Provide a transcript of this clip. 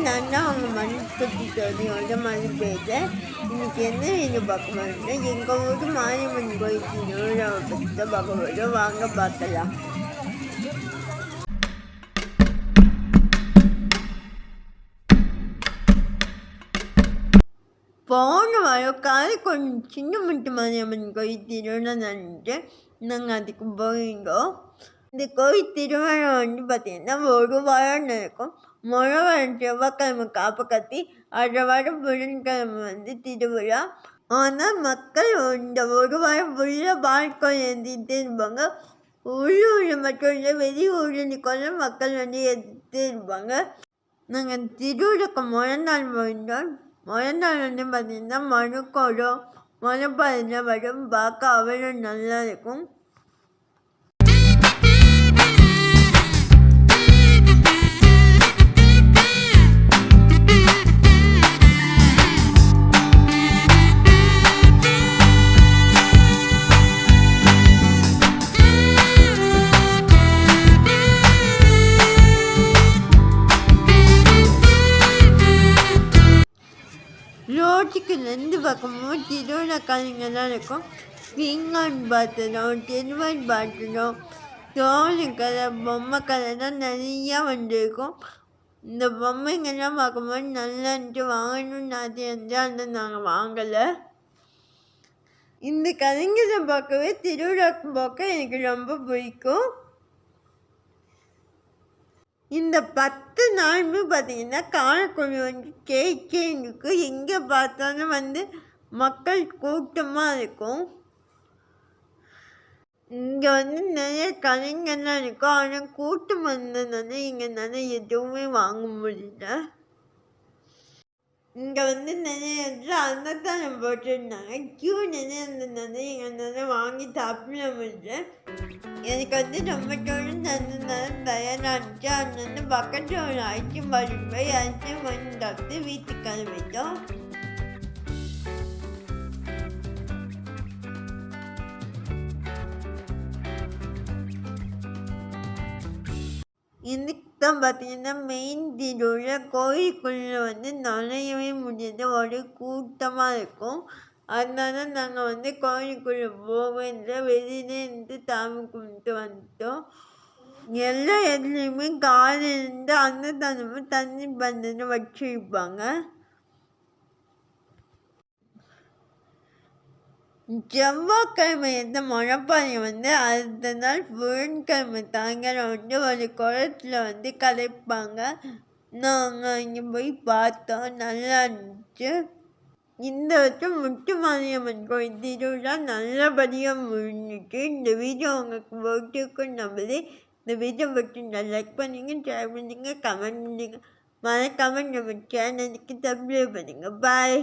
நான் தான் அவங்க மண்பட்டி தோழியோட மழை பெய்தேன் இன்னைக்கு என்ன வீடியோ பார்க்க மாட்டேன் எங்கள் ஊர் மாரியம்மன் கோயில் திருவிழாவை பற்றி தான் பார்க்க போகிறோம் வாங்க பார்க்கலாம் போன வாரம் காரைக்குடி சின்ன முட்டு மாரியம்மன் கோயில் திருவிழா நடந்துட்டு நாங்கள் அதுக்கு போயிருந்தோம் இந்த கோயில் திருவிழா வந்து பார்த்திங்கன்னா ஒரு வாரம் நடக்கும் முறை செவ்வாய்க்கிழமை காப்பு கத்தி அடுத்த வாரம் புதன்கிழமை வந்து திருவிழா. ஆனால் மக்கள் இந்த ஒரு வாரம் ஃபுல்லாக பால்கோல் எழுதிட்டே இருப்பாங்க உள்ளூரில் மட்டும் இல்லை வெளியூரில் கூட மக்கள் வந்து எடுத்துகிட்டே இருப்பாங்க நாங்கள் திருவிழாக்கு முதல் நாள் போயிருந்தோம் முதல் நாள் வந்து பார்த்திங்கன்னா மனுக்கோடும் மலைப்பாதையில் வரும். பார்க்க அவ்வளோ நல்லா இருக்கும். ரோட்டுக்கு ரெண்டு பக்கமும் திருவிழா கலைஞர்லாம் இருக்கும். பீங்கான் பாத்திரம் திருவன் பாத்திரம் தோணி கலை பொம்மை கதைலாம் நிறையா வந்துருக்கும். இந்த பொம்மைங்கெல்லாம் பார்க்கும்போது நல்லா வாங்கணும்னு அது இருந்தால் ஆனால் நாங்கள் வாங்கலை. இந்த கலைஞரை பார்க்கவே திருவிழா பார்க்க எனக்கு ரொம்ப பிடிக்கும். இந்த பத்து நாளுமே பார்த்தீங்கன்னா காரைக்குடி வந்து கேக்கே இருக்கும் எங்கே பார்த்தாலும் வந்து மக்கள் கூட்டமாக இருக்கும். இங்கே வந்து நிறைய கடைங்கள்லாம் இருக்கும். ஆனால் கூட்டம் வந்ததுனால இங்கே நிறைய எதுவுமே வாங்க முடியல. இங்கே வந்து நிறைய இடத்துல அன்னதானம் போட்டிருந்தாங்க க்யூ நிறைய இருந்ததுனால எங்களால் வாங்கி சாப்பிட முடியல எனக்கு வந்து ரொம்ப தூரம் தந்ததுனால தயாராக இருந்துச்சு அதனால பக்கத்தில் ஒரு ஐஸ்கிரீம் பாட்டில் போய் ஐஸ்கிரீம் வாங்கி சாப்பிட்டு வீட்டுக்கு கிளம்பிட்டோம் இதுக்கு தான் பார்த்தீங்கன்னா மெயின் திருவிழா கோயிலுக்குள்ளே வந்து நுழையவே முடியாது ஒரே கூட்டமாக இருக்கும் அதனால நாங்கள் வந்து கோயிலுக்குள்ளே போகவே இல்லை வெளியிலே இருந்து சாமி கும்பிட்டு வந்துட்டோம் எல்லா இடத்துலையுமே காலையிலேருந்து அன்னதானமும் தண்ணி பந்தலும் வச்சுருப்பாங்க செவ்வாய்க்கிழமை இருந்த முளைப்பாரி வந்து அடுத்த நாள் புதன்கிழமை சாயங்காலம் வந்து ஒரு குளத்துல வந்து கலைப்பாங்க நாங்கள் அங்கே போய் பார்த்தோம். நல்லா இருந்துச்சு. இந்த வருஷம் முத்து மாரியம்மன் கோயில் திருவிழா நல்லபடியாக முடிஞ்சிச்சு. இந்த வீடியோ உங்களுக்கு போட்டுக்கும் நம்பது இந்த வீடியோ பற்றி நான் லைக் பண்ணுங்க ஷேர் பண்ணுங்க கமெண்ட் பண்ணுங்க. மறக்காமல் நம்ம சேனலுக்கு சப்ஸ்கிரைப் பண்ணுங்க. பாய்